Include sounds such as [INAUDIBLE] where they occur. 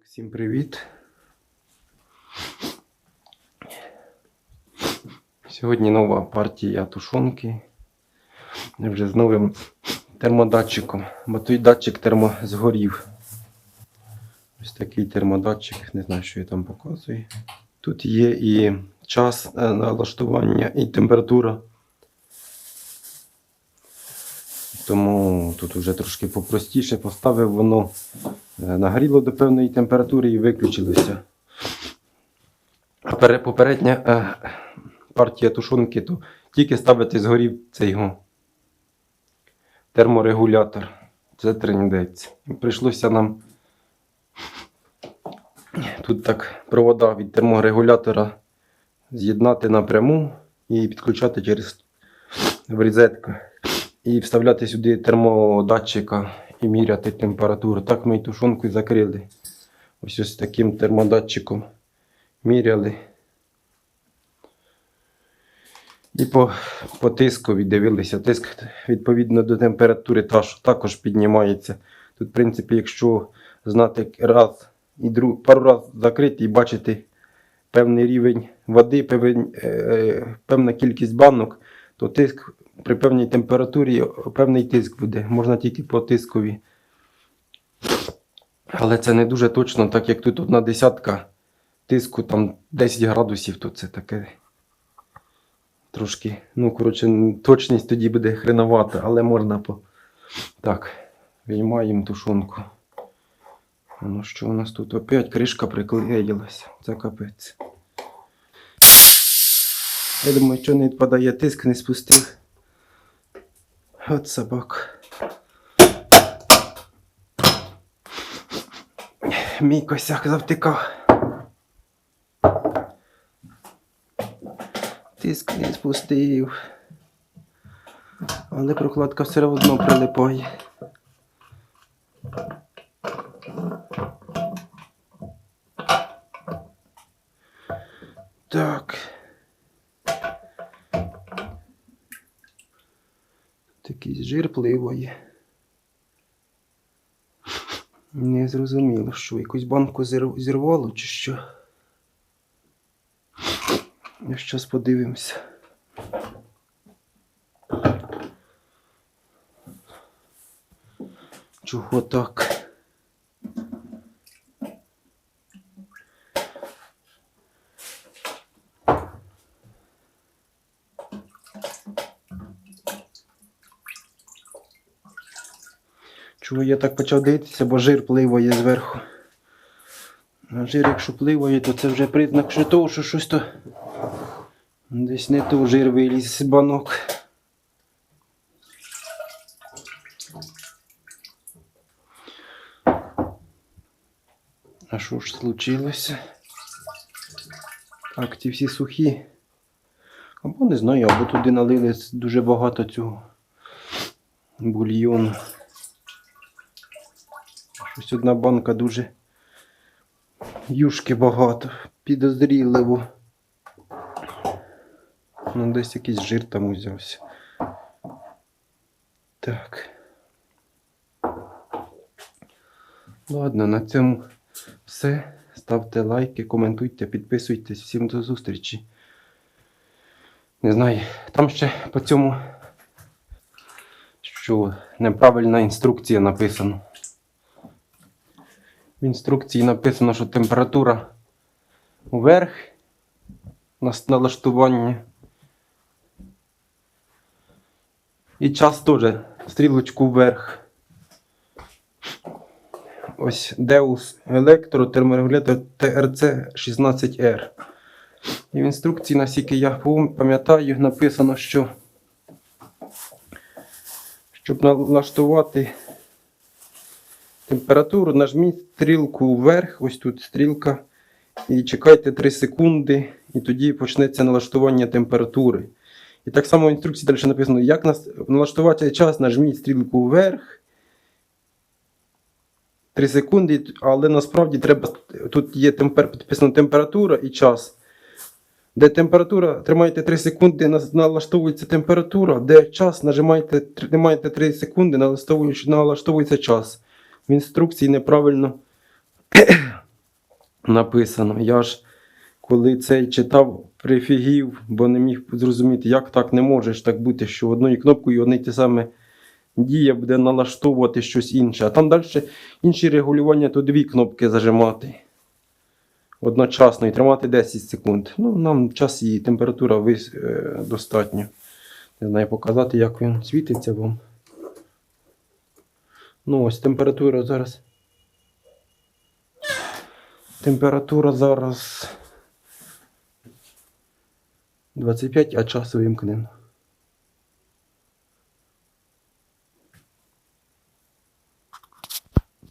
Всім привіт. Сьогодні нова партія тушонки. Вже з новим термодатчиком, бо той датчик термо згорів. Ось такий термодатчик, не знаю, що я там показую. Тут є і час е, налаштування, і температура. Тому тут вже трошки попростіше поставив воно. Е, Нагріло до певної температури і виключилося. А Попередня е, партія тушонки, то тільки ставити згорів цей його терморегулятор. Це трендець. І Прийшлося нам тут так провода від терморегулятора з'єднати напряму і підключати через розетку. І вставляти сюди термодатчика і міряти температуру. Так ми і тушонку закрили. Ось ось таким термодатчиком міряли. І по, по тискові дивилися. Тиск відповідно до температури також піднімається. Тут, в принципі, якщо знати раз і друг, пару разів закрити і бачити певний рівень води, певен, е, певна кількість банок, то тиск при певній температурі певний тиск буде. Можна тільки по тискові. Але це не дуже точно, так як тут одна десятка тиску там 10 градусів, то це таке трошки. Ну, коротше, точність тоді буде хреновата, але можна по. Так, виймаємо тушонку. Ну що у нас тут? Опять кришка приклеїлася. Це капець. Я думаю, що не відпадає тиск, не спустив. От собак. Мій косяк завтикав. Тиск не спустив. Але прокладка все одно прилипає. Так. Такий жир пливає. Не зрозуміло, що якусь банку зірвало чи що. Я щас подивимося. Чого так? Чого я так почав дивитися, бо жир пливає зверху. А жир, якщо пливає, то це вже признак що того, що щось то десь не то жир виліз з банок. А що ж случилося? Так, ці всі сухі. Або не знаю, або туди налили дуже багато цього бульйону. Щось одна банка дуже юшки багато, підозріливо. Ну, десь якийсь жир там узявся. Так. Ладно, на цьому все. Ставте лайки, коментуйте, підписуйтесь. Всім до зустрічі. Не знаю, там ще по цьому, що неправильна інструкція написана. В інструкції написано, що температура вверх на налаштування. І час теж стрілочку вверх. Ось Deus Electro терморегулятор TRC 16R. І в інструкції, наскільки я пам'ятаю, написано, що щоб налаштувати температуру, нажміть стрілку вверх, ось тут стрілка, і чекайте 3 секунди, і тоді почнеться налаштування температури. І так само в інструкції далі написано, як нас- налаштувати час, нажміть стрілку вверх. 3 секунди, але насправді треба. Тут є темпер, підписано температура і час. Де температура, тримаєте 3 секунди, налаштовується температура, де час, нажимаєте, тримаєте 3 секунди, налаштовується час. Інструкції неправильно [CLEARS THROAT] написано. Я ж коли цей читав, прифігів, бо не міг зрозуміти, як так не можеш так бути, що одною кнопкою одне й те саме дія буде налаштовувати щось інше. А там далі інші регулювання, то дві кнопки зажимати одночасно і тримати 10 секунд. Ну, нам час і температура вис... е, достатньо. Не знаю, показати, як він світиться вам. Ну, ось температура зараз. Температура зараз 25, а час вимкнено.